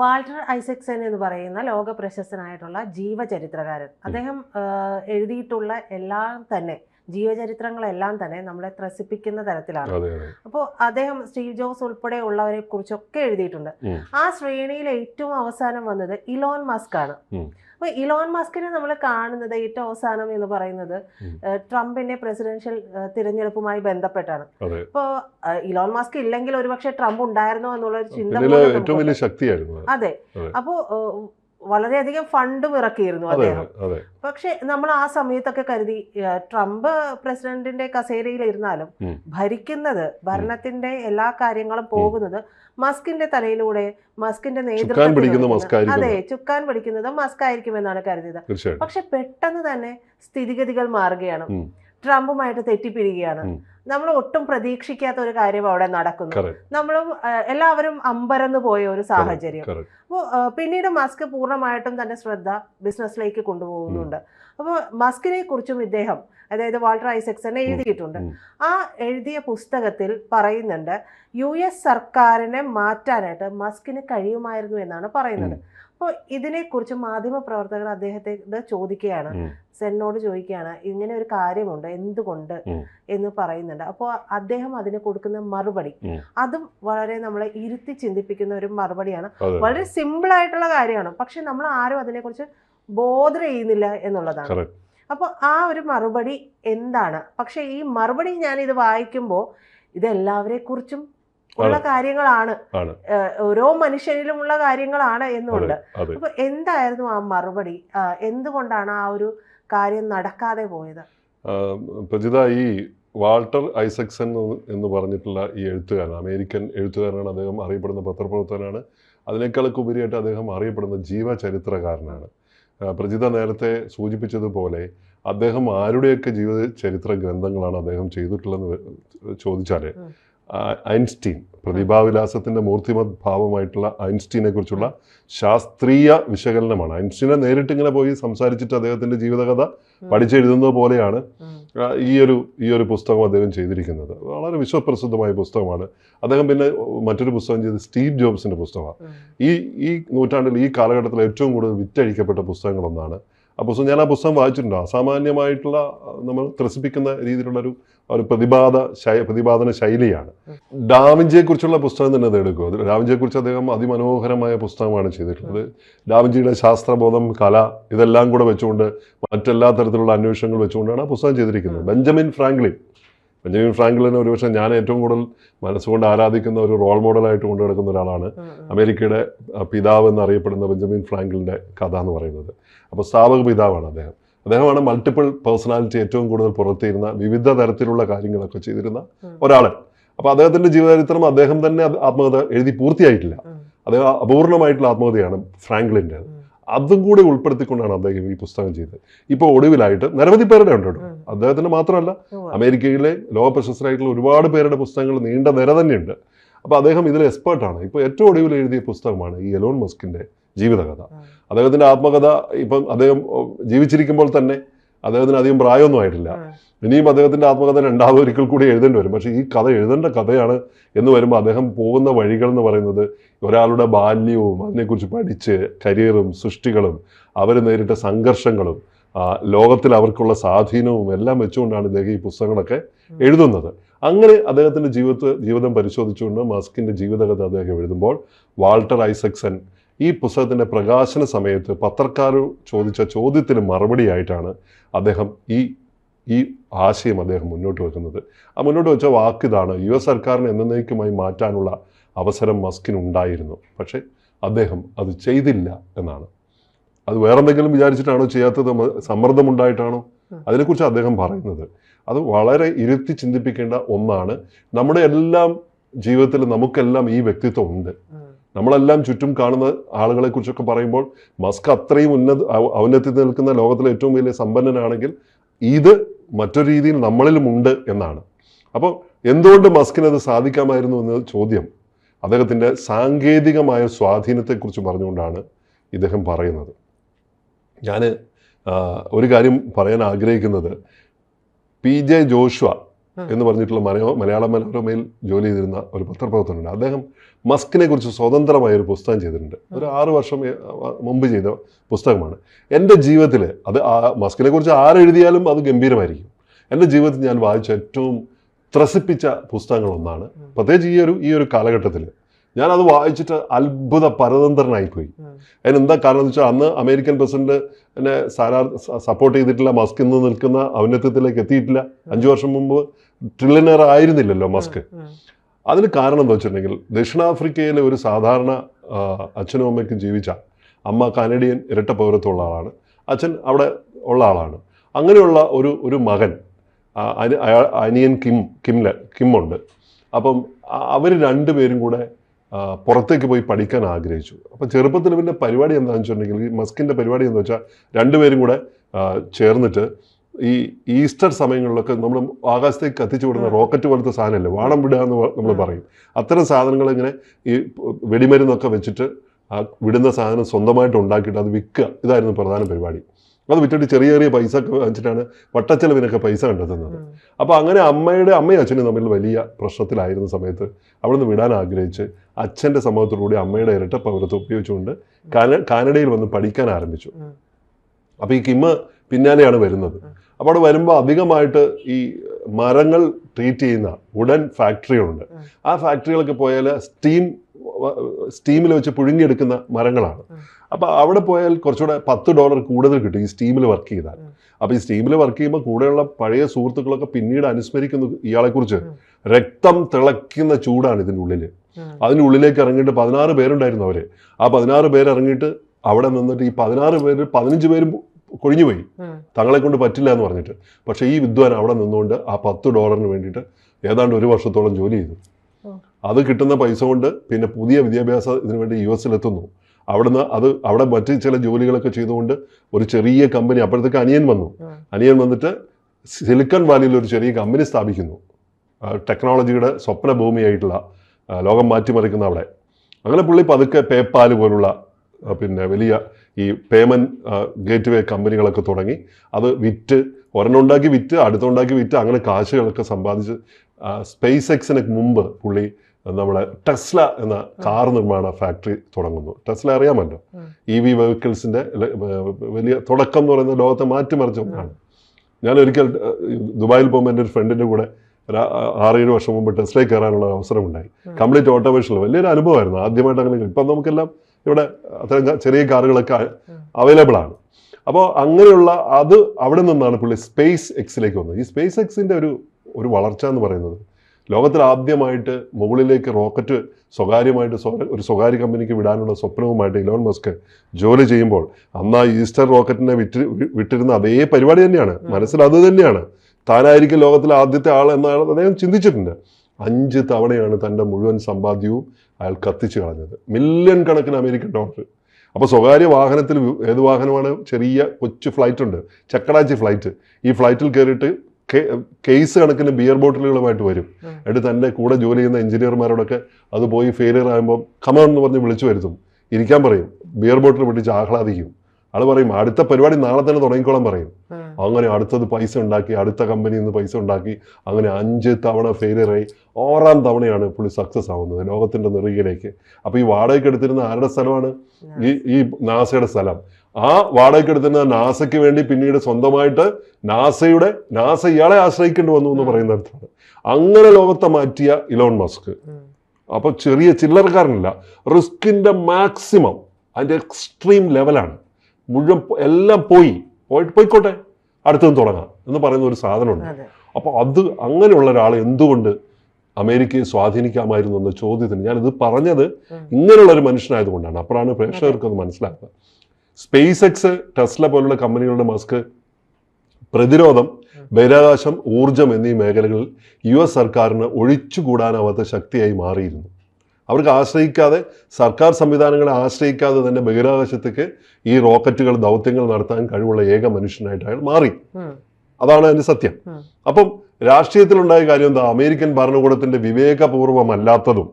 Walter Isaacson എന്ന് പറയുന്ന ലോക പ്രശസ്തനായിട്ടുള്ള ജീവചരിത്രകാരൻ അദ്ദേഹം എഴുതിയിട്ടുള്ള എല്ലാം തന്നെ ജീവചരിത്രങ്ങളെല്ലാം തന്നെ നമ്മളെ ത്രസിപ്പിക്കുന്ന തരത്തിലാണ്. അപ്പോൾ അദ്ദേഹം സ്റ്റീവ് ജോബ്സ് ഉൾപ്പെടെ ഉള്ളവരെ കുറിച്ചൊക്കെ എഴുതിയിട്ടുണ്ട്. ആ ശ്രേണിയിൽ ഏറ്റവും അവസാനം വന്നത് ഇലോൺ മസ്ക് ആണ് അപ്പോൾ അപ്പൊ ഇലോൺ മസ്കിനെ നമ്മൾ കാണുന്നത് ഏറ്റവും അവസാനം എന്ന് പറയുന്നത്. ട്രംപിന്റെ പ്രസിഡൻഷ്യൽ തിരഞ്ഞെടുപ്പുമായി ബന്ധപ്പെട്ടാണ്. ഇപ്പോൾ ഇലോൺ മസ്ക് ഇല്ലെങ്കിൽ ഒരുപക്ഷെ ട്രംപ് ഉണ്ടായിരുന്നോ എന്നുള്ള ഒരു ചിന്ത അതെ. അപ്പോൾ വളരെയധികം ഫണ്ടും ഇറക്കിയിരുന്നു അദ്ദേഹം. പക്ഷെ നമ്മൾ ആ സമയത്തൊക്കെ കരുതി ട്രംപ് പ്രസിഡന്റിന്റെ കസേരയിൽ ഇരുന്നാലും. ഭരിക്കുന്നത് ഭരണത്തിന്റെ എല്ലാ കാര്യങ്ങളും പോകുന്നത് മസ്കിന്റെ തലയിലൂടെ മസ്കിന്റെ നേതൃത്വം അതെ ചുക്കാൻ പിടിക്കുന്നത് മസ്ക് ആയിരിക്കുമെന്നാണ് കരുതിയത്. പക്ഷെ പെട്ടെന്ന് തന്നെ സ്ഥിതിഗതികൾ മാറുകയാണ്. ട്രംപുമായിട്ട് തെറ്റിപ്പിരിക്കുകയാണ് ഉം. നമ്മൾ ഒട്ടും പ്രതീക്ഷിക്കാത്ത ഒരു കാര്യം അവിടെ നടക്കുന്നു. നമ്മൾ നമ്മളും എല്ലാവരും അമ്പരന്ന് പോയ ഒരു സാഹചര്യം. അപ്പോൾ പിന്നീട് മസ്ക് പൂർണമായിട്ടും തന്റെ ശ്രദ്ധ ബിസിനസ്സിലേക്ക് കൊണ്ടുപോകുന്നുണ്ട്. അപ്പോൾ മസ്കിനെ കുറിച്ചും ഇദ്ദേഹം അതായത് വാൾട്ടർ ഐസക്സനെ എഴുതിയിട്ടുണ്ട്. ആ എഴുതിയ പുസ്തകത്തിൽ പറയുന്നുണ്ട് യു എസ് സർക്കാരിനെ മാറ്റാനായിട്ട് മസ്കിന് കഴിയുമായിരുന്നു എന്നാണ് പറയുന്നത്. അപ്പോൾ ഇതിനെക്കുറിച്ച് മാധ്യമപ്രവർത്തകർ അദ്ദേഹത്തെ ചോദിക്കുകയാണ്. സെന്നോട് ചോദിക്കുകയാണ് ഇങ്ങനെ ഒരു കാര്യമുണ്ട് എന്തുകൊണ്ട്. എന്ന് പറയുന്നുണ്ട്. അപ്പോൾ അദ്ദേഹം അതിന് കൊടുക്കുന്ന മറുപടി. അതും വളരെ നമ്മളെ ഇരുത്തി ചിന്തിപ്പിക്കുന്ന ഒരു മറുപടിയാണ്. വളരെ സിമ്പിൾ ആയിട്ടുള്ള കാര്യമാണ്. പക്ഷെ നമ്മൾ ആരും അതിനെക്കുറിച്ച് ബോധർ ചെയ്യുന്നില്ല എന്നുള്ളതാണ്. അപ്പോൾ ആ ഒരു മറുപടി എന്താണ്? പക്ഷേ ഈ മറുപടി ഞാൻ ഇത് വായിക്കുമ്പോൾ ഇതെല്ലാവരെ കുറിച്ചും ഉള്ള കാര്യങ്ങളാണ്. ഓരോ മനുഷ്യരിലും ഉള്ള കാര്യങ്ങളാണ് എന്നുണ്ട്. അപ്പൊ എന്തായിരുന്നു ആ മറുപടി? എന്തുകൊണ്ടാണ് ആ ഒരു കാര്യം നടക്കാതെ പോയത്? പ്രജിത ഈ വാൾട്ടർ ഐസക്സൺ എന്ന് പറഞ്ഞിട്ടുള്ള ഈ എഴുത്തുകാരൻ അമേരിക്കൻ എഴുത്തുകാരനാണ് അദ്ദേഹം അറിയപ്പെടുന്ന പത്രപ്രവർത്തകനാണ്. അതിനേക്കാളൊക്കെ ഉപരിയായിട്ട് അദ്ദേഹം അറിയപ്പെടുന്ന ജീവചരിത്രകാരനാണ്. പ്രജിത നേരത്തെ സൂചിപ്പിച്ചതുപോലെ അദ്ദേഹം ആരുടെയൊക്കെ ജീവിത ചരിത്ര ഗ്രന്ഥങ്ങളാണ് അദ്ദേഹം ചെയ്തിട്ടുള്ളതെന്ന് ചോദിച്ചാൽ. ഐൻസ്റ്റീൻ പ്രതിഭാവിലാസത്തിന്റെ മൂർത്തിമത് ഭാവമായിട്ടുള്ള ഐൻസ്റ്റീനെ കുറിച്ചുള്ള ശാസ്ത്രീയ വിശകലനമാണ്. ഐൻസ്റ്റീനെ നേരിട്ട് ഇങ്ങനെ പോയി സംസാരിച്ചിട്ട് അദ്ദേഹത്തിന്റെ ജീവിതകഥ പഠിച്ചെഴുതുന്നത് പോലെയാണ്. ഈ ഒരു ഈ ഒരു പുസ്തകം അദ്ദേഹം ചെയ്തിരിക്കുന്നത്. വളരെ വിശ്വപ്രസിദ്ധമായ പുസ്തകമാണ്. അദ്ദേഹം പിന്നെ മറ്റൊരു പുസ്തകം ചെയ്ത് സ്റ്റീവ് ജോബ്സിന്റെ പുസ്തകമാണ്. ഈ ഈ നൂറ്റാണ്ടിൽ ഈ കാലഘട്ടത്തിൽ ഏറ്റവും കൂടുതൽ വിറ്റഴിക്കപ്പെട്ട പുസ്തകങ്ങളൊന്നാണ് ആ പുസ്തകം ഞാൻ ആ പുസ്തകം വായിച്ചിട്ടുണ്ട്. അസാമാന്യമായിട്ടുള്ള നമ്മൾ ത്രസിപ്പിക്കുന്ന രീതിയിലുള്ളൊരു ഒരു പ്രതിപാദ ശൈ പ്രതിപാദന ശൈലിയാണ്. ഡാവിഞ്ചിയെക്കുറിച്ചുള്ള പുസ്തകം തന്നെ എടുക്കുക അത് ഡാവിഞ്ചിയെ അദ്ദേഹം അതിമനോഹരമായ പുസ്തകമാണ് ചെയ്തിട്ടുള്ളത്. ഡാവിഞ്ചിയുടെ ശാസ്ത്രബോധം കല ഇതെല്ലാം കൂടെ വെച്ചുകൊണ്ട് മറ്റെല്ലാ തരത്തിലുള്ള അന്വേഷണങ്ങൾ വെച്ചുകൊണ്ടാണ് ആ പുസ്തകം ചെയ്തിരിക്കുന്നത്. ബെഞ്ചമിൻ ഫ്രാങ്ക്ലിൻ ബെഞ്ചമിൻ ഫ്രാങ്ക്ലിന് ഒരുപക്ഷെ ഞാൻ ഏറ്റവും കൂടുതൽ മനസ്സുകൊണ്ട് ആരാധിക്കുന്ന ഒരു റോൾ മോഡലായിട്ട് കൊണ്ടു നടക്കുന്ന ഒരാളാണ്. അമേരിക്കയുടെ പിതാവ് എന്നറിയപ്പെടുന്ന ബെഞ്ചമിൻ ഫ്രാങ്ക്ലിന്റെ കഥ എന്ന് പറയുന്നത് അപ്പോൾ സ്ഥാപക പിതാവാണ് അദ്ദേഹം അദ്ദേഹമാണ് മൾട്ടിപ്പിൾ പേഴ്സണാലിറ്റി ഏറ്റവും കൂടുതൽ പുറത്തിരുന്ന വിവിധ തരത്തിലുള്ള കാര്യങ്ങളൊക്കെ ചെയ്തിരുന്ന. ഒരാൾ അപ്പോൾ അദ്ദേഹത്തിന്റെ ജീവചരിത്രം അദ്ദേഹം തന്നെ ആത്മകഥ എഴുതി പൂർത്തിയായിട്ടില്ല. അദ്ദേഹം അപൂർണമായിട്ടുള്ള ആത്മകഥയാണ് ഫ്രാങ്ക്ലിന്റെ. അതും കൂടി ഉൾപ്പെടുത്തിക്കൊണ്ടാണ് അദ്ദേഹം ഈ പുസ്തകം ചെയ്തത്. ഇപ്പോൾ ഒടുവിലായിട്ട് നിരവധി പേരുടെ ഉണ്ട് കേട്ടോ. ഉം. അദ്ദേഹത്തിന് മാത്രമല്ല അമേരിക്കയിലെ ലോക പ്രശസ്തരായിട്ടുള്ള ഒരുപാട് പേരുടെ പുസ്തകങ്ങൾ നീണ്ട നിര തന്നെയുണ്ട്. അപ്പോൾ അദ്ദേഹം ഇതിൽ എക്സ്പേർട്ടാണ് ഇപ്പോൾ ഏറ്റവും ഒടുവിൽ എഴുതിയ പുസ്തകമാണ് ഈ എലോൺ മസ്കിന്റെ ജീവിതകഥ. അദ്ദേഹത്തിന്റെ അദ്ദേഹത്തിന്റെ ആത്മകഥ ഇപ്പം അദ്ദേഹം ജീവിച്ചിരിക്കുമ്പോൾ തന്നെ അദ്ദേഹത്തിന് അധികം പ്രായമൊന്നും ആയിട്ടില്ല. ഇനിയും അദ്ദേഹത്തിന്റെ ആത്മകഥ രണ്ടാമത് ഒരിക്കൽ കൂടി എഴുതേണ്ടി വരും. പക്ഷേ ഈ കഥ എഴുതേണ്ട കഥയാണ് എന്ന് വരുമ്പോൾ അദ്ദേഹം പോകുന്ന വഴികൾ എന്ന് പറയുന്നത് ഒരാളുടെ ബാല്യവും അതിനെക്കുറിച്ച് പഠിച്ച് കരിയറും സൃഷ്ടികളും അവർ നേരിട്ട സംഘർഷങ്ങളും ലോകത്തിൽ അവർക്കുള്ള സ്വാധീനവും എല്ലാം വെച്ചുകൊണ്ടാണ് ഇദ്ദേഹം ഈ പുസ്തകങ്ങളൊക്കെ എഴുതുന്നത്. അങ്ങനെ അദ്ദേഹത്തിന്റെ ജീവിത ജീവിതം പരിശോധിച്ചുകൊണ്ട് മസ്കിന്റെ ജീവിതകഥ അദ്ദേഹം എഴുതുമ്പോൾ വാൾട്ടർ ഐസക്സൺ ഈ പുസ്തകത്തിന്റെ പ്രകാശന സമയത്ത് പത്രക്കാർ ചോദിച്ച ചോദ്യത്തിന് മറുപടിയായിട്ടാണ് അദ്ദേഹം ഈ ഈ ആശയം അദ്ദേഹം മുന്നോട്ട് വെക്കുന്നത്. ആ മുന്നോട്ട് വെച്ച വാക്ക് ഇതാണ് യു എസ് സർക്കാരിനെ എന്നേക്കുമായി മാറ്റാനുള്ള അവസരം മസ്കിന് ഉണ്ടായിരുന്നു. പക്ഷേ അദ്ദേഹം അത് ചെയ്തില്ല എന്നാണ്. അത് വേറെന്തെങ്കിലും വിചാരിച്ചിട്ടാണോ ചെയ്യാത്തത്? സമ്മർദ്ദമുണ്ടായിട്ടാണോ. അതിനെക്കുറിച്ച് അദ്ദേഹം പറയുന്നത്. അത് വളരെ ഇരുത്തി ചിന്തിപ്പിക്കേണ്ട ഒന്നാണ്. നമ്മുടെ എല്ലാം ജീവിതത്തിൽ നമുക്കെല്ലാം ഈ വ്യക്തിത്വം ഉണ്ട്. നമ്മളെല്ലാം ചുറ്റും കാണുന്ന ആളുകളെക്കുറിച്ചൊക്കെ പറയുമ്പോൾ മസ്ക് അത്രയും ഉന്നത ഔന്നത്യത്തിൽ നിൽക്കുന്ന ലോകത്തിലെ ഏറ്റവും വലിയ സമ്പന്നനാണെങ്കിൽ ഇത് മറ്റൊരു രീതിയിൽ നമ്മളിലും ഉണ്ട് എന്നാണ് അപ്പോൾ എന്തുകൊണ്ട് മസ്കിന് അത് സാധിക്കാമായിരുന്നു എന്ന ചോദ്യം അദ്ദേഹത്തിന്റെ സാങ്കേതികമായ സ്വാധീനത്തെക്കുറിച്ച് പറഞ്ഞുകൊണ്ടാണ് ഇദ്ദേഹം പറയുന്നത് ഞാൻ ഒരു കാര്യം പറയാൻ ആഗ്രഹിക്കുന്നത് പി ജെ ജോഷുവ. എന്ന് പറഞ്ഞിട്ടുള്ള മലയോ മലയാള മനോരമയിൽ ജോലി ചെയ്തിരുന്ന ഒരു പത്രപ്രവർത്തനുണ്ട് അദ്ദേഹം മസ്കിനെ കുറിച്ച് സ്വതന്ത്രമായ ഒരു പുസ്തകം ചെയ്തിട്ടുണ്ട്. ഒരു ആറ് വർഷം മുമ്പ് ചെയ്ത പുസ്തകമാണ്. എന്റെ ജീവിതത്തിൽ അത് മസ്കിനെ കുറിച്ച് ആരെഴുതിയാലും അത് ഗംഭീരമായിരിക്കും. എന്റെ ജീവിതത്തിൽ ഞാൻ വായിച്ച ഏറ്റവും ത്രസിപ്പിച്ച പുസ്തകങ്ങളൊന്നാണ്. പ്രത്യേകിച്ച് ഈ ഒരു ഈ ഒരു കാലഘട്ടത്തിൽ ഞാനത് വായിച്ചിട്ട് അത്ഭുത പരതന്ത്രനായിപ്പോയി. അതിനെന്താ കാരണം എന്ന് വെച്ചാൽ അന്ന് അമേരിക്കൻ പ്രസിഡന്റ് എന്നെ സാരാ സപ്പോർട്ട് ചെയ്തിട്ടില്ല മസ്ക് ഇന്ന് നിൽക്കുന്ന ഔന്നത്യത്തിലേക്ക് എത്തിയിട്ടില്ല. അഞ്ചു വർഷം മുമ്പ് ട്രില്യണർ ആയിരുന്നില്ലല്ലോ മസ്ക്. അതിന് കാരണം എന്താ വെച്ചിട്ടുണ്ടെങ്കിൽ ദക്ഷിണാഫ്രിക്കയിലെ ഒരു സാധാരണ അച്ഛനും അമ്മയ്ക്കും ജീവിച്ച അമ്മ കാനഡിയൻ ഇരട്ട പൗരത്വമുള്ള ആളാണ്. അച്ഛൻ അവിടെ ഉള്ള ആളാണ്. അങ്ങനെയുള്ള ഒരു ഒരു മകൻ അനിയൻ കിം കിംല കിമ്മുണ്ട്. അപ്പം അവർ രണ്ടുപേരും കൂടെ പുറത്തേക്ക് പോയി പഠിക്കാൻ ആഗ്രഹിച്ചു. അപ്പം ചെറുപ്പത്തിൽ പിന്നെ പരിപാടി എന്താണെന്ന് വെച്ചിട്ടുണ്ടെങ്കിൽ ഈ മസ്കിന്റെ പരിപാടി എന്താ വെച്ചാൽ രണ്ടുപേരും കൂടെ ചേർന്നിട്ട് ഈ ഈസ്റ്റർ സമയങ്ങളിലൊക്കെ നമ്മൾ ആകാശത്തേക്ക് കത്തിച്ചു വിടുന്ന റോക്കറ്റ് പോലത്തെ സാധനമല്ലേ വാണം വിടുക എന്ന് നമ്മൾ പറയും. അത്തരം സാധനങ്ങൾ ഇങ്ങനെ ഈ വെടിമരുന്നൊക്കെ വെച്ചിട്ട് ആ വിടുന്ന സാധനം സ്വന്തമായിട്ട് ഉണ്ടാക്കിയിട്ട് അത് വിൽക്കുക. ഇതായിരുന്നു പ്രധാന പരിപാടി. അത് വിറ്റിട്ട് ചെറിയ ചെറിയ പൈസ ഒക്കെ വെച്ചിട്ടാണ് വട്ടച്ചെലവിനൊക്കെ പൈസ കണ്ടെത്തുന്നത്. അപ്പോൾ അങ്ങനെ അമ്മയുടെ അമ്മയും അച്ഛനും തമ്മിൽ വലിയ പ്രശ്നത്തിലായിരുന്ന സമയത്ത് അവിടുന്ന് വിടാൻ ആഗ്രഹിച്ച് അച്ഛന്റെ സമ്മതത്തോടുകൂടി അമ്മയുടെ ഇരട്ട പൗരത്വം ഉപയോഗിച്ചുകൊണ്ട് കാന കാനഡയിൽ വന്ന് പഠിക്കാൻ ആരംഭിച്ചു. അപ്പോൾ ഈ കിമ്മ് പിന്നാലെയാണ് വരുന്നത് അപ്പോൾ അവിടെ വരുമ്പോൾ അധികമായിട്ട് ഈ മരങ്ങൾ ട്രീറ്റ് ചെയ്യുന്ന വുഡൻ ഫാക്ടറികളുണ്ട്. ആ ഫാക്ടറികളൊക്കെ പോയാൽ സ്റ്റീം സ്റ്റീമിൽ വെച്ച് പുഴുങ്ങിയെടുക്കുന്ന മരങ്ങളാണ്. അപ്പോൾ അവിടെ പോയാൽ കുറച്ചുകൂടെ പത്ത് ഡോളർ കൂടുതൽ കിട്ടും ഈ സ്റ്റീമിൽ വർക്ക് ചെയ്താൽ. അപ്പോൾ ഈ സ്റ്റീമിൽ വർക്ക് ചെയ്യുമ്പോൾ കൂടെയുള്ള പഴയ സുഹൃത്തുക്കളൊക്കെ പിന്നീട് അനുസ്മരിക്കുന്നു ഇയാളെക്കുറിച്ച്. രക്തം തിളയ്ക്കുന്ന ചൂടാണ് ഇതിന്റെ ഉള്ളിൽ. അതിന്റെ ഉള്ളിലേക്ക് ഇറങ്ങിയിട്ട് പതിനാറ് പേരുണ്ടായിരുന്നു അവർ ആ പതിനാറ് പേര് ഇറങ്ങിയിട്ട് അവിടെ നിന്നിട്ട് ഈ പതിനാറ് പേര് പതിനഞ്ച് പേരും കൊഴിഞ്ഞുപോയി. തങ്ങളെ കൊണ്ട് പറ്റില്ല എന്ന് പറഞ്ഞിട്ട് പക്ഷേ ഈ വിദ്വാൻ അവിടെ നിന്നുകൊണ്ട് ആ പത്ത് ഡോളറിന് വേണ്ടിയിട്ട് ഏതാണ്ട് ഒരു വർഷത്തോളം ജോലി ചെയ്തു. അത് കിട്ടുന്ന പൈസ കൊണ്ട് പിന്നെ പുതിയ വിദ്യാഭ്യാസം ഇതിനു വേണ്ടി യു എസിലെത്തുന്നു അവിടുന്ന് അത് അവിടെ മറ്റ് ചില ജോലികളൊക്കെ ചെയ്തുകൊണ്ട് ഒരു ചെറിയ കമ്പനി അപ്പോഴത്തേക്ക് അനിയൻ വന്നു. അനിയൻ വന്നിട്ട് സിലിക്കൺ വാലിയിൽ ഒരു ചെറിയ കമ്പനി സ്ഥാപിക്കുന്നു. ടെക്നോളജിയുടെ സ്വപ്ന ഭൂമിയായിട്ടുള്ള ലോകം മാറ്റിമറിക്കുന്ന അവിടെ. അങ്ങനെ പുള്ളി പതുക്കെ പേപ്പാൽ പോലുള്ള പിന്നെ വലിയ ഈ പേയ്മെന്റ് ഗേറ്റ് വേ കമ്പനികളൊക്കെ തുടങ്ങി. അത് വിറ്റ് ഒരെണ്ണമുണ്ടാക്കി വിറ്റ് അടുത്തുണ്ടാക്കി വിറ്റ് അങ്ങനെ കാശുകളൊക്കെ സമ്പാദിച്ച് സ്പേസ് എക്സിന് മുമ്പ് പുള്ളി നമ്മളെ ടെസ്ല എന്ന കാർ നിർമ്മാണ ഫാക്ടറി തുടങ്ങുന്നു. ടെസ്ല അറിയാമല്ലോ. ഇ വി വെഹിക്കിൾസിന്റെ വലിയ തുടക്കം എന്ന് പറയുന്നത് ലോകത്തെ മാറ്റിമറിച്ച ഒന്നാണ്. ഞാൻ ഒരിക്കൽ ദുബായിൽ പോകുമ്പോൾ എന്റെ ഒരു ഫ്രണ്ടിന്റെ കൂടെ ഒരു ആറേഴ് വർഷം മുമ്പ് ടെസ്ലയിൽ കയറാനുള്ള അവസരം ഉണ്ടായി കംപ്ലീറ്റ് ഓട്ടോമേഷനിൽ വലിയൊരു അനുഭവമായിരുന്നു. ആദ്യമായിട്ട് അങ്ങനെ ഇപ്പം നമുക്കെല്ലാം ഇവിടെ അത്തരം ചെറിയ കാറുകളൊക്കെ. അവൈലബിൾ ആണ് അപ്പോൾ അങ്ങനെയുള്ള അത് അവിടെ നിന്നാണ് പുള്ളി സ്പേസ് എക്സിലേക്ക് വന്നത്. ഈ സ്പേസ് എക്സിന്റെ ഒരു ഒരു വളർച്ച എന്ന് പറയുന്നത് ലോകത്തിൽ ആദ്യമായിട്ട് മുകളിലേക്ക് റോക്കറ്റ് സ്വകാര്യമായിട്ട് സ്വ- ഒരു സ്വകാര്യ കമ്പനിക്ക് വിടാനുള്ള സ്വപ്നവുമായിട്ട് ഇലോൺ മസ്ക് ജോലി ചെയ്യുമ്പോൾ അന്ന് ആ ഈസ്റ്റർ റോക്കറ്റിനെ വിറ്റ് വിട്ടിരുന്ന അതേ പരിപാടി തന്നെയാണ്. മനസ്സിൽ അത് തന്നെയാണ്. താനായിരിക്കും ലോകത്തിലെ ആദ്യത്തെ ആൾ എന്നാണ് അദ്ദേഹം ചിന്തിച്ചിട്ടുണ്ട്. അഞ്ച് തവണയാണ് തന്റെ മുഴുവൻ സമ്പാദ്യവും അയാൾ കത്തിച്ചു കളഞ്ഞത്. മില്യൺ കണക്കിന് അമേരിക്കൻ ഡോളർ. അപ്പോൾ സ്വകാര്യ വാഹനത്തിൽ ഏത് വാഹനമാണ്? ചെറിയ കൊച്ചു ഫ്ലൈറ്റ് ഉണ്ട് ചക്കടാച്ചി ഫ്ലൈറ്റ്. ഈ ഫ്ലൈറ്റിൽ കയറിയിട്ട് കേസ് കണക്കിന് ബിയർ ബോട്ടിലുകളുമായിട്ട് വരും. എന്നിട്ട് തന്റെ കൂടെ ജോലി ചെയ്യുന്ന എഞ്ചിനീയർമാരോടൊക്കെ അത് പോയി ഫെയിലിയർ ആകുമ്പോൾ കമാൻ എന്ന് പറഞ്ഞ് വിളിച്ചു വരുത്തും. ഇരിക്കാൻ പറയും. ബിയർ ബോട്ടിൽ പിടിച്ച് ആഹ്ലാദിക്കും. ആൾ പറയും അടുത്ത പരിപാടി നാളെ തന്നെ തുടങ്ങിക്കോളാൻ പറയും. അങ്ങനെ അടുത്തത് പൈസ ഉണ്ടാക്കി അടുത്ത കമ്പനിയിൽ നിന്ന് പൈസ ഉണ്ടാക്കി അങ്ങനെ അഞ്ച് തവണ ഫെയിലിയറായി ഓറാം തവണയാണ് പുള്ളി സക്സസ് ആവുന്നത് ലോകത്തിന്റെ നെറുകയിലേക്ക്. അപ്പോൾ ഈ വാടകയ്ക്ക് എടുത്തിരുന്ന ആരുടെ സ്ഥലമാണ്? ഈ ഈ നാസയുടെ സ്ഥലം. ആ വാടകയ്ക്ക് എടുത്തിരുന്ന നാസയ്ക്ക് വേണ്ടി പിന്നീട് സ്വന്തമായിട്ട് നാസയുടെ നാസ ഇയാളെ ആശ്രയിക്കേണ്ടി വന്നു എന്ന് പറയുന്ന അർത്ഥമാണ് അങ്ങനെ ലോകത്തെ മാറ്റിയ ഇലോൺ മസ്ക്. അപ്പൊ ചെറിയ ചില്ലറക്കാരനല്ല റിസ്കിന്റെ മാക്സിമം അതിന്റെ എക്സ്ട്രീം ലെവലാണ്. മുഴുവൻ എല്ലാം പോയി. പോയിട്ട് പോയിക്കോട്ടെ അടുത്തതും തുടങ്ങാം എന്ന് പറയുന്ന ഒരു സാധനമുണ്ട്. അപ്പൊ അപ്പോൾ അത് അങ്ങനെയുള്ള ഒരാൾ എന്തുകൊണ്ട് അമേരിക്കയെ സ്വാധീനിക്കാമായിരുന്നു എന്ന ചോദ്യത്തിന് ഞാനിത് പറഞ്ഞത്. ഇങ്ങനെയുള്ള ഒരു മനുഷ്യനായതുകൊണ്ടാണ്. അപ്പോഴാണ് പ്രേക്ഷകർക്ക് അത് മനസ്സിലാക്കുക സ്പേസ് എക്സ് ടെസ്ല പോലുള്ള കമ്പനികളുടെ മസ്ക് പ്രതിരോധം ബഹിരാകാശം ഊർജം എന്നീ മേഖലകളിൽ യു എസ് സർക്കാരിന് ഒഴിച്ചുകൂടാനാവാത്ത ശക്തിയായി മാറിയിരുന്നു. അവർക്ക് ആശ്രയിക്കാതെ സർക്കാർ സംവിധാനങ്ങളെ ആശ്രയിക്കാതെ തന്നെ ബഹിരാകാശത്തേക്ക് ഈ റോക്കറ്റുകൾ ദൗത്യങ്ങൾ നടത്താൻ കഴിവുള്ള ഏക മനുഷ്യനായിട്ട് അയാൾ മാറി. അതാണ് അതിന്റെ സത്യം. അപ്പം രാഷ്ട്രീയത്തിലുണ്ടായ കാര്യം എന്താ? അമേരിക്കൻ ഭരണകൂടത്തിന്റെ വിവേകപൂർവമല്ലാത്തതും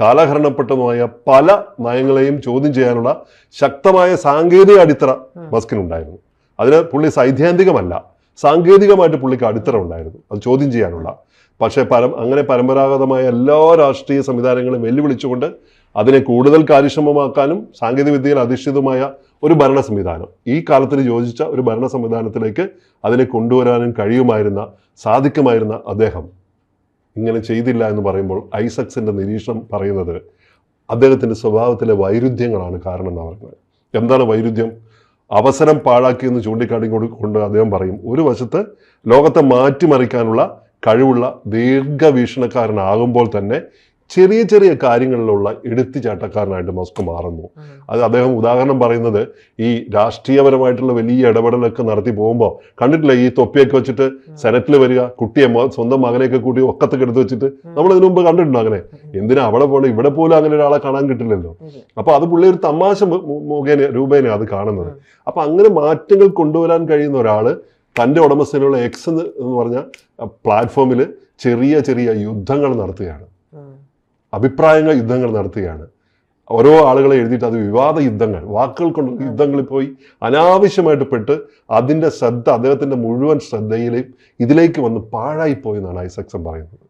കാലഹരണപ്പെട്ടതുമായ പല നയങ്ങളെയും ചോദ്യം ചെയ്യാനുള്ള ശക്തമായ സാങ്കേതിക അടിത്തറ. മസ്കിനുണ്ടായിരുന്നു. അതിന് പുള്ളി സൈദ്ധാന്തികമല്ല സാങ്കേതികമായിട്ട് പുള്ളിക്ക് അടിത്തറ ഉണ്ടായിരുന്നു അത് ചോദ്യം ചെയ്യാനുള്ള. പക്ഷേ പരം അങ്ങനെ പരമ്പരാഗതമായ എല്ലാ രാഷ്ട്രീയ സംവിധാനങ്ങളും വെല്ലുവിളിച്ചുകൊണ്ട് അതിനെ കൂടുതൽ കാര്യക്ഷമമാക്കാനും സാങ്കേതിക വിദ്യയിൽ അധിഷ്ഠിതമായ ഒരു ഭരണ സംവിധാനം ഈ കാലത്തിന് യോജിച്ച ഒരു ഭരണ സംവിധാനത്തിലേക്ക് അതിനെ കൊണ്ടുവരാനും കഴിയുമായിരുന്ന സാധിക്കുമായിരുന്ന അദ്ദേഹം. ഇങ്ങനെ ചെയ്തില്ല എന്ന് പറയുമ്പോൾ ഐസക്സിന്റെ നിരീക്ഷണം പറയുന്നത് അദ്ദേഹത്തിന്റെ സ്വഭാവത്തിലെ വൈരുദ്ധ്യങ്ങളാണ് കാരണം എന്ന് പറയുന്നത്. എന്താണ് വൈരുദ്ധ്യം? അവസരം പാഴാക്കിയെന്ന് ചൂണ്ടിക്കാട്ടി കൊണ്ട് അദ്ദേഹം പറയും ഒരു വശത്ത് ലോകത്തെ മാറ്റിമറിക്കാനുള്ള കഴിവുള്ള ദീർഘവീക്ഷണക്കാരനാകുമ്പോൾ തന്നെ ചെറിയ ചെറിയ കാര്യങ്ങളിലുള്ള എടുത്തുചാട്ടക്കാരനായിട്ട് മസ്ക് മാറുന്നു. അത് അദ്ദേഹം ഉദാഹരണം പറയുന്നത് ഈ രാഷ്ട്രീയപരമായിട്ടുള്ള വലിയ ഇടപെടലൊക്കെ നടത്തി പോകുമ്പോൾ കണ്ടിട്ടില്ല ഈ തൊപ്പിയൊക്കെ വെച്ചിട്ട് സെനറ്റിൽ വരിക കുട്ടിയെ സ്വന്തം മകനെയൊക്കെ കൂട്ടി ഒക്കത്തൊക്കെ എടുത്ത് വെച്ചിട്ട് നമ്മൾ ഇതിനു മുമ്പ് കണ്ടിട്ടുണ്ട് അങ്ങനെ? എന്തിനാ അവിടെ പോകണം ഇവിടെ പോലും അങ്ങനെ ഒരാളെ കാണാൻ കിട്ടില്ലല്ലോ. അപ്പൊ അത് പുള്ളി ഒരു തമാശ മുഖേന രൂപേന അത് കാണുന്നത്. അപ്പൊ അങ്ങനെ മാറ്റങ്ങൾ കൊണ്ടുവരാൻ കഴിയുന്ന ഒരാൾ തന്റെ ഉടമസ്ഥയിലുള്ള എക്സ് എന്ന് എന്ന് പറഞ്ഞ പ്ലാറ്റ്ഫോമിൽ ചെറിയ ചെറിയ യുദ്ധങ്ങൾ നടത്തുകയാണ്. അഭിപ്രായങ്ങൾ യുദ്ധങ്ങൾ നടത്തുകയാണ്. ഓരോ ആളുകളെ എഴുതിയിട്ട് അത് വിവാദ യുദ്ധങ്ങൾ. വാക്കുകൾ കൊണ്ട് യുദ്ധങ്ങളിൽ പോയി അനാവശ്യമായിട്ട് പെട്ട് അതിന്റെ ശ്രദ്ധ അദ്ദേഹത്തിന്റെ മുഴുവൻ ശ്രദ്ധയിലും ഇതിലേക്ക് വന്ന് പാഴായി പോയി എന്നാണ് പറയുന്നത്.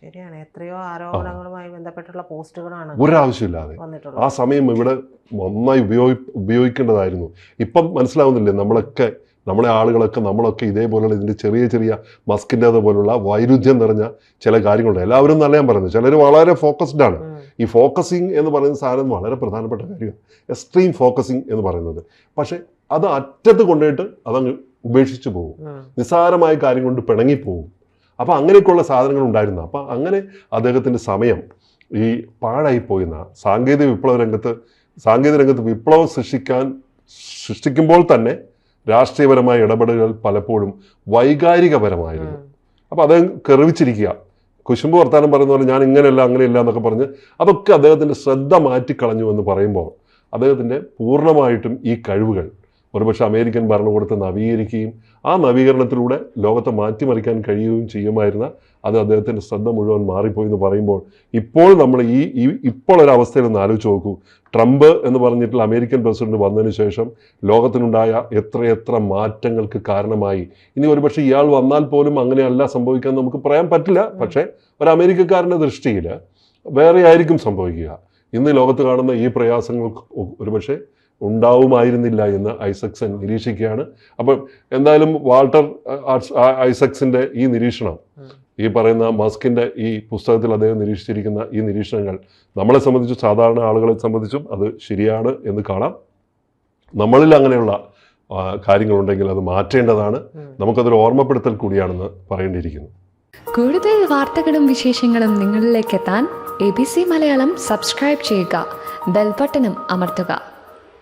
ശരിയാണ്. എത്രയോ ആരോപണങ്ങളുമായി ബന്ധപ്പെട്ടുള്ള പോസ്റ്റുകളാണ് ഒരാവശ്യമില്ലാതെ ആ സമയം ഇവിടെ നന്നായി ഉപയോഗി ഉപയോഗിക്കേണ്ടതായിരുന്നു. ഇപ്പം മനസ്സിലാവുന്നില്ലേ നമ്മളൊക്കെ നമ്മളെ ആളുകളൊക്കെ നമ്മളൊക്കെ ഇതേപോലെയുള്ള ഇതിന്റെ ചെറിയ ചെറിയ മസ്കിന്റെ പോലുള്ള വൈരുദ്ധ്യം നിറഞ്ഞ ചില കാര്യങ്ങളുണ്ട്. എല്ലാവരും നല്ല ഞാൻ പറയുന്നത് ചിലർ വളരെ ഫോക്കസ്ഡ് ആണ്. ഈ ഫോക്കസിങ് എന്ന് പറയുന്ന സാധനം വളരെ പ്രധാനപ്പെട്ട കാര്യമാണ്. എക്സ്ട്രീം ഫോക്കസിങ് എന്ന് പറയുന്നത്. പക്ഷേ അത് അറ്റത്ത് കൊണ്ടുപോയിട്ട് അതങ്ങ് ഉപേക്ഷിച്ചു പോകും. നിസ്സാരമായ കാര്യം കൊണ്ട് പിണങ്ങിപ്പോവും. അപ്പോൾ അങ്ങനെയൊക്കെയുള്ള സാധനങ്ങൾ ഉണ്ടായിരുന്നു. അപ്പോൾ അങ്ങനെ അദ്ദേഹത്തിന്റെ സമയം ഈ പാഴായി പോയിന്ന സാങ്കേതിക വിപ്ലവ രംഗത്ത് സാങ്കേതിക രംഗത്ത് വിപ്ലവം സൃഷ്ടിക്കാൻ സൃഷ്ടിക്കുമ്പോൾ തന്നെ രാഷ്ട്രീയപരമായ ഇടപെടലുകൾ പലപ്പോഴും വൈകാരികപരമായിരുന്നു. അപ്പോൾ അദ്ദേഹം കെറിവിച്ചിരിക്കുക കുശുമ്പ് വർത്താനം പറയുന്ന പോലെ ഞാൻ ഇങ്ങനെയല്ല അങ്ങനെയല്ല എന്നൊക്കെ പറഞ്ഞ് അതൊക്കെ അദ്ദേഹത്തിന്റെ ശ്രദ്ധ മാറ്റിക്കളഞ്ഞു എന്ന് പറയുമ്പോൾ അദ്ദേഹത്തിന്റെ പൂർണമായിട്ടും ഈ കഴിവുകൾ ഒരുപക്ഷെ അമേരിക്കൻ ഭരണകൂടത്തെ നവീകരിക്കുകയും ആ നവീകരണത്തിലൂടെ ലോകത്തെ മാറ്റിമറിക്കാൻ കഴിയുകയും ചെയ്യുമായിരുന്ന അത് അദ്ദേഹത്തിന്റെ ശ്രദ്ധ മുഴുവൻ മാറിപ്പോയി എന്ന് പറയുമ്പോൾ ഇപ്പോൾ നമ്മൾ ഈ ഇപ്പോൾ ഒരു അവസ്ഥയിൽ ഒന്ന് ആലോചിച്ച് നോക്കൂ. ട്രംപ് എന്ന് പറഞ്ഞിട്ടുള്ള അമേരിക്കൻ പ്രസിഡന്റ് വന്നതിന് ശേഷം ലോകത്തിനുണ്ടായ എത്രയെത്ര മാറ്റങ്ങൾക്ക് കാരണമായി. ഇനി ഒരുപക്ഷെ ഇയാൾ വന്നാൽ പോലും അങ്ങനെയല്ല സംഭവിക്കാൻ നമുക്ക് പറയാൻ പറ്റില്ല. പക്ഷേ ഒരു അമേരിക്കക്കാരന്റെ ദൃഷ്ടിയിൽ വേറെ ആയിരിക്കും സംഭവിക്കുക. ഇന്ന് ലോകത്ത് കാണുന്ന ഈ പ്രയാസങ്ങൾ ഒരുപക്ഷെ ഉണ്ടാവുമായിരുന്നില്ല എന്ന് ഐസക്സൻ നിരീക്ഷിക്കുകയാണ്. അപ്പം എന്തായാലും വാൾട്ടർ ഐസക്സിന്റെ ഐസക്സിന്റെ ഈ നിരീക്ഷണം ഈ പറയുന്ന മസ്കിന്റെ ഈ പുസ്തകത്തിൽ അദ്ദേഹം നിരീക്ഷിച്ചിരിക്കുന്ന ഈ നിരീക്ഷണങ്ങൾ നമ്മളെ സംബന്ധിച്ചും സാധാരണ ആളുകളെ സംബന്ധിച്ചും അത് ശരിയാണ് എന്ന് കാണാം. നമ്മളിൽ അങ്ങനെയുള്ള കാര്യങ്ങളുണ്ടെങ്കിൽ അത് മാറ്റേണ്ടതാണ്. നമുക്കതൊരു ഓർമ്മപ്പെടുത്തൽ കൂടിയാണെന്ന് പറയേണ്ടിയിരിക്കുന്നു. കൂടുതൽ വാർത്തകളും വിശേഷങ്ങളും നിങ്ങളിലേക്ക് എത്താൻ A B C Malayalam subscribe ചെയ്യുക. ബെൽബട്ടനും അമർത്തുക.